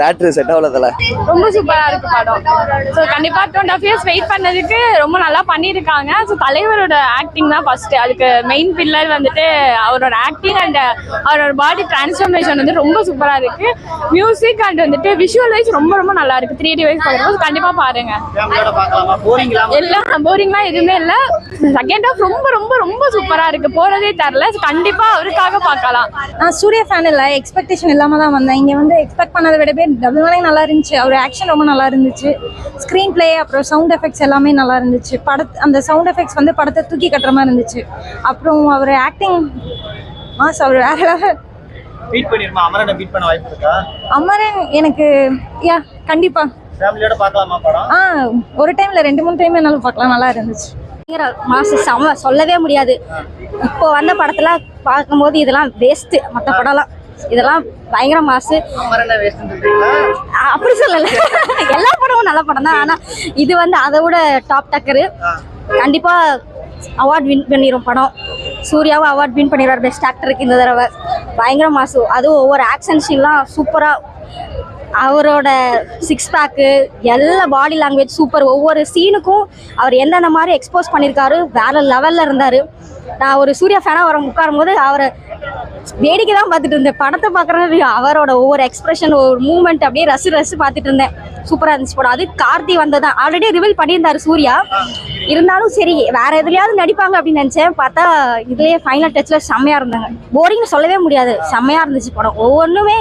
Theatre set ஆகலதில்ல ரொம்ப சூப்பரா இருக்கு படம். ஸோ கண்டிப்பா two and half years wait பண்ணதுக்கு ரொம்ப நல்லா பண்ணியிருக்காங்க ஸோ தலைவரோட ஆக்டிங் தான் ஃபர்ஸ்ட் அதுக்கு மெயின் பில்லர் வந்துட்டு அவரோட ஆக்டிங் அண்ட் அவரோட பாடி டிரான்ஸ்ஃபர்மேஷன் வந்து ரொம்ப சூப்பரா இருக்கு. மியூசிக் அண்ட் வந்துட்டு விஷுவல் வைஸ் ரொம்ப ரொம்ப நல்லா இருக்கு. த்ரீ டி வைஸ் பார்க்கும்போது. கண்டிப்பா பாருங்க. எல்லாம் போரிங்லாம் எதுவுமே இல்லை. செகண்ட் ஹாஃப் ரொம்ப ரொம்ப ரொம்ப சூப்பரா இருக்கு. போறதே தரல So கண்டிப்பா அவருக்காக பார்க்கலாம். நான் சூர்யா ஃபேன் இல்லை. எக்ஸ்பெக்டேஷன் இல்லாமல் தான் வந்தேன். இங்கே வந்து எக்ஸ்பெக்ட் பண்ணதை விடவே டபுள் மடங்கு நல்லா இருந்துச்சு. அவர் ஆக்ஷன் ரொம்ப நல்லா இருந்துச்சு. ஸ்க்ரீன் ப்ளே அப்புறம் சவுண்ட் எஃபெக்ட்ஸ் எல்லாமே நல்லா இருந்துச்சு. படத் அந்த சவுண்ட் எஃபெக்ட்ஸ் வந்து படத்தை தூக்கி கட்டுற மாதிரி இருந்துச்சு. அப்புறம் அவர் ஆக்டிங் மாஸ் அவர் வேற level. பீட் பண்ணிருமா? அமரனை பீட் பண்ண வாய்ப்பு இருக்கா? அமரன் எனக்கு யா கண்டிப்பாக ஃபேமிலியோட பார்க்கலாமா படம்? ஆ ஒரு டைமில் ரெண்டு மூணு டைம் என்னாலும் பார்க்கலாம். நல்லா இருந்துச்சு. மாசு செம சொல்லவே முடியாது. இப்போ வந்த படத்துல பார்க்கும்போது இதெல்லாம் வேஸ்ட்டு மற்ற படம்லாம். இதெல்லாம் பயங்கர மாசு அப்படி சொல்லலை. எல்லா படமும் நல்ல படம் தான். ஆனால் இது வந்து அதை விட டாப் டக்கரு. கண்டிப்பாக அவார்ட் வின் பண்ணிடும் படம். சூர்யாவும் அவார்ட் வின் பண்ணிடுவார் பெஸ்ட் ஆக்டருக்கு இந்த தடவை. பயங்கர மாசு அதுவும் ஒவ்வொரு ஆக்ஷன் சீன்லாம் சூப்பராக அவரோட சிக்ஸ் பேக்கு எல்லா பாடி லாங்குவேஜ் சூப்பர் ஒவ்வொரு சீனுக்கும் அவர் எந்தெந்த மாதிரி எக்ஸ்போஸ் பண்ணியிருக்காரு வேற லெவலில் இருந்தார். நான் ஒரு சூர்யா ஃபேனாக வர உட்காரும் போது அவரை வேடிக்கை தான் பார்த்துட்டு இருந்தேன். படத்தை பார்க்குறது அவரோட ஒவ்வொரு எக்ஸ்பிரஷன் ஒரு மூமெண்ட் அப்படியே ரசி ரசி பார்த்துட்டு இருந்தேன். சூப்பராக இருந்துச்சு படம் அது கார்த்தி வந்ததான் ஆல்ரெடி ரிவீல் பண்ணியிருந்தாரு சூர்யா. இருந்தாலும் சரி வேற எதுலையாவது நடிப்பாங்க அப்படின்னு நினச்சேன். பார்த்தா இதுலேயே ஃபைனல் டச்சில் செம்மையாக இருந்தாங்க. போரிங்னு சொல்லவே முடியாது. செம்மையாக இருந்துச்சு படம். ஒவ்வொன்றுமே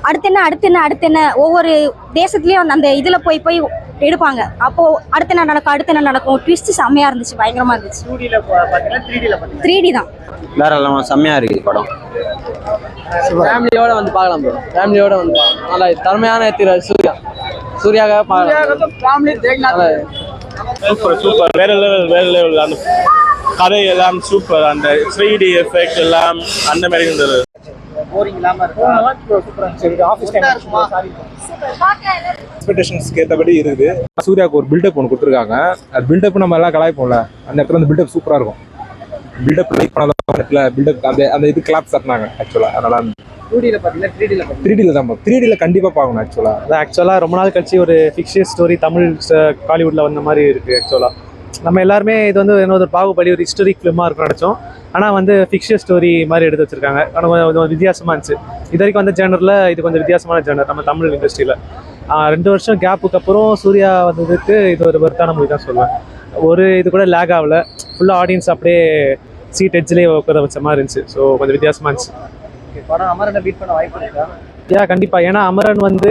அடுத்து என்ன அடுத்து என்ன அடுத்து என்ன? ஒவ்வொரு தேசத்துலயும் அந்த- அந்த இதுல போய் போய் எடுப்பாங்க. அப்போ அடுத்து என்ன நடக்கும் அடுத்து என்ன நடக்கும்? ட்விஸ்ட் செம்மையா இருந்துச்சு பயங்கரமா இருந்துச்சு. த்ரீ த்ரீ டி தான். வேற எல்லாம் செம்மையா இருக்கு படம். ஃபேமிலியோட வந்து பார்க்கலாம் ப்ரோ ஃபேமிலியோட வந்து பார்க்கலாம். நல்லா திறமையான எடுத்துக்கிறார் சூர்யா. சூர்யாக்காக பார்க்கலாம். Super super. வேற லெவல் வேற லெவல் அந்த கதை எல்லாம் சூப்பர். அந்த த்ரீ டி எஃபெக்ட் எல்லாம் அந்த மாதிரி இருந்தது. போரிங் இல்லாம இருக்கா? சூப்பரா ஆஃபீஸ் டைம் இருக்குமா? எக்ஸ்பெக்டேஷன்ஸ்க்கு ஏற்றபடி இருக்குது சூர்யாவுக்கு ஒரு பில்டப் ஒன்று கொடுத்துருக்காங்க. அது பில்டப் நம்ம எல்லாம் கலாய்ப்போம்ல. அந்த இடத்துல அந்த பில்டப் சூப்பராக இருக்கும். பில்டப் லைக் பண்ணாத இடத்துல பில்டப் அந்த அந்த இது கிளாப் தட்டினாங்க ஆக்சுவலாக அதனால டூ டில பாத்தீங்கன்னா த்ரீ டில த்ரீ டியில் தான் த்ரீ டியில் கண்டிப்பாக பார்க்கணும் ஆக்சுவலாக அது ஆக்சுவலாக ரொம்ப நாள் கழிச்சு ஒரு ஃபிக்ஷியஸ் ஸ்டோரி தமிழ் காலிவுட்டில் வந்த மாதிரி இருக்குது ஆக்சுவலாக நம்ம எல்லாருமே இது வந்து என்ன ஒரு பாகுபலி ஒரு ஹிஸ்டரிக் ஃபிலிமாக இருக்கும் நினச்சோம். ஆனால் வந்து ஃபிக்ஷியஸ் ஸ்டோரி மாதிரி எடுத்து வச்சிருக்காங்க. ஆனால் கொஞ்சம் கொஞ்சம் வித்தியாசமாக இருந்துச்சு. இது வரைக்கும் வந்த ஜேனரில் இது கொஞ்சம் வித்தியாசமான ஜேனர் நம்ம தமிழ் இண்டஸ்ட்ரியில் ரெண்டு வருஷம் கேப்புக்கு அப்புறம் சூர்யா வந்ததுக்கு இது ஒரு வருத்தான மூவி தான் சொல்லுவேன். ஒரு இது கூட லேக் ஆகல. ஃபுல்லாக ஆடியன்ஸ் அப்படியே சீட் எட்ஜ்லேயே உட்கார வச்ச மாதிரி இருந்துச்சு. ஸோ கொஞ்சம் வித்தியாசமாக இருந்துச்சு. படம் அமரனை பீட் பண்ண வாய்ப்பு இருக்கா? யா கண்டிப்பா. ஏன்னா அமரன் வந்து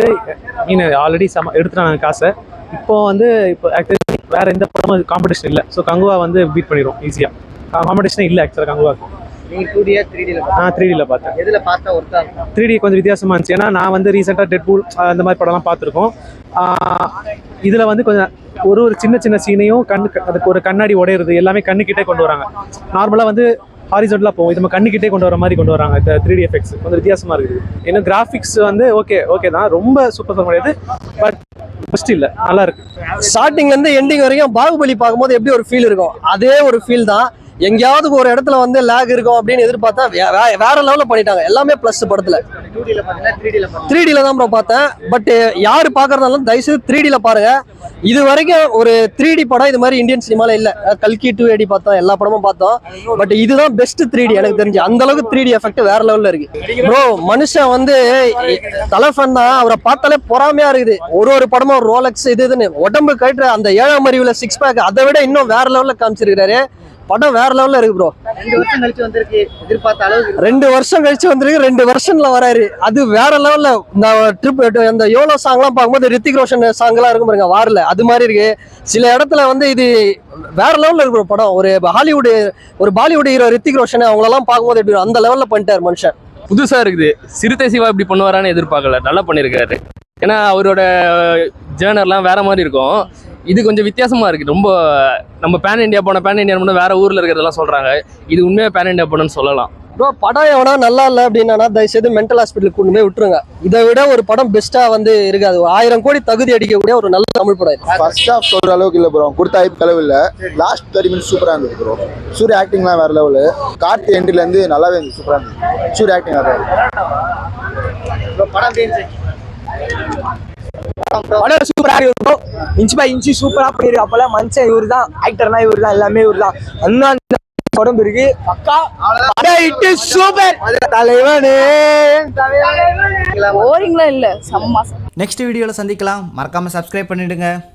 மீன் ஆல்ரெடி சம எடுத்துட்டாங்க காசை. இப்போ வந்து இப்போ ஆக்சுவலி வேற எந்த படமும் காம்படிஷன் இல்லை. ஸோ கங்குவா வந்து பீட் பண்ணிடும் ஈஸியா காம்படிஷனே இல்லை ஆக்சுவலாக கங்குவா. நீங்க டூ டியா த்ரீ டில நான் த்ரீ டியில் பார்த்தேன். எதுல பார்த்தா இருக்கும்? த்ரீ டி கொஞ்சம் வித்தியாசமா இருந்துச்சு. ஏன்னா நான் வந்து ரீசெண்டாக டெட் பூல் அந்த மாதிரி படம்லாம் பார்த்துருக்கோம். இதில் வந்து கொஞ்சம் ஒரு ஒரு சின்ன சின்ன சீனையும் கண்ணு அதுக்கு ஒரு கண்ணாடி உடையிறது எல்லாமே கண்ணுக்கிட்டே கொண்டு வராங்க. நார்மலாக வந்து ஹாரிசன்டலாக போகும். இது நம்ம கண்ணுக்கிட்டே கொண்டு வர மாதிரி கொண்டு வராங்க இந்த த்ரீ டி எஃபெக்ட்ஸ் கொஞ்சம் வித்தியாசமா இருக்குது. இன்னும் கிராஃபிக்ஸ் வந்து ஓகே ஓகே தான். ரொம்ப சூப்பர் முடியாது பட் ஃபஸ்ட் இல்லை. நல்லா இருக்கு. ஸ்டார்டிங்ல இருந்து எண்டிங் வரைக்கும் பாகுபலி பார்க்கும்போது எப்படி ஒரு ஃபீல் இருக்கும்? அதே ஒரு ஃபீல் தான். எங்கேயாவது ஒரு இடத்துல வந்து லேக் இருக்கும் அப்படின்னு எதிர்பார்த்தா வேற லெவல்ல பண்ணிட்டாங்க. எல்லாமே ப்ளஸ் படத்துல. த்ரீ டில தான் ப்ரோ பார்த்தேன். பட் யாரு பாக்குறதாலும் தயவுசெய்து த்ரீ டில பாருங்க. இது வரைக்கும் ஒரு த்ரீ டி படம் இது மாதிரி இந்தியன் சினிமால இல்ல. கல்கி டூ ஏடி பார்த்தோம் எல்லா படமும் பார்த்தோம். பட் இதுதான் பெஸ்ட் த்ரீ டி எனக்கு தெரிஞ்சு. அந்த அளவுக்கு த்ரீ டி எஃபெக்ட் வேற லெவல்ல இருக்கு. ப்ரோ மனுஷன் வந்து தலை தான். அவரை பார்த்தாலே பொறாமையா இருக்குது. ஒரு ஒரு படமும் ரோலக்ஸ் இது இதுன்னு. உடம்பு கட்டுற அந்த ஏழாம் அறிவுல சிக்ஸ் பேக் அதை விட இன்னும் வேற லெவல்ல காமிச்சிருக்கிறாரு. படம் வேற லெவல்ல இருக்கு ப்ரோ ரெண்டு வருஷம் கழிச்சு வந்திருக்கு எதிர்பார்த்த அளவுக்கு இருக்கு. ரெண்டு வருஷம் கழிச்சு வந்திருக்கு ரெண்டு வருஷம்ல வராரு. அது வேற லெவல்ல இந்த ட்ரிப் அந்த யோலோ சாங்லாம் பார்க்கும்போது ரித்திக் ரோஷன் சாங்லாம் இருக்கும் பாருங்க வாரில். அது மாதிரி இருக்கு. சில இடத்துல வந்து இது வேற லெவல்ல இருக்கு bro படம். ஒரு ஹாலிவுட் ஒரு பாலிவுட் ஹீரோ ரித்திக் ரோஷன் அவங்களெல்லாம் பார்க்கும்போது எப்படி? அந்த லெவல்ல பண்ணிட்டாரு மனுஷன். புதுசா இருக்குது. சிறுத்தை சிவா இப்படி பண்ணுவாரான்னு எதிர்பார்க்கல. நல்லா பண்ணியிருக்காரு. ஏன்னா அவரோட ஜேர்னர்லாம் வேற மாதிரி இருக்கும். இது கொஞ்சம் வித்தியாசமா இருக்கு. ரொம்ப நம்ம பேன் இந்தியா போன பேன் இந்தியா மட்டும் வேற ஊர்ல இருக்கிறதெல்லாம் சொல்றாங்க. இது உண்மையா பேன் இந்தியா போனன்னு சொல்லலாம். ப்ரோ படம் எவனா நல்லா இல்லை அப்படின்னா தயவுசெய்து மென்டல் ஹாஸ்பிட்டலுக்கு கொண்டு போய் விட்டுருங்க. இதை விட ஒரு படம் பெஸ்ட்டா வந்து இருக்காது. ஆயிரம் கோடி தகுதி அடிக்கக்கூடிய ஒரு நல்ல தமிழ் படம். ஃபர்ஸ்ட் ஹாஃப் சொல்ற அளவுக்கு இல்லை ப்ரோ கொடுத்த ஹைப் அளவு இல்லை. லாஸ்ட் தேர்ட்டி மினிட்ஸ் சூப்பராக இருந்தது ப்ரோ சூரிய ஆக்டிங்லாம் வேற லெவலு கார்த்தி என்ட்ரிலேருந்து நல்லாவே இருந்துச்சு சூப்பராக இருந்துச்சு சூரிய ஆக்டிங் வேற படம் படம் சூப்பரா இருக்கும் இன்ச் பை இன்ச்சு சூப்பரா பண்ணிருக்கு. அப்பெல்லாம் மனுஷன் இவரு தான் ஆக்டர்னா இவரு தான் எல்லாமே இவரு தான் அண்ணா உடம்பு இருக்கு. பக்கா சூப்பர் தலைவனே போரிங்லாம் இல்ல. செம்ம. நெக்ஸ்ட் வீடியோவில் சந்திக்கலாம். மறக்காமல் சப்ஸ்கிரைப் பண்ணிவிடுங்க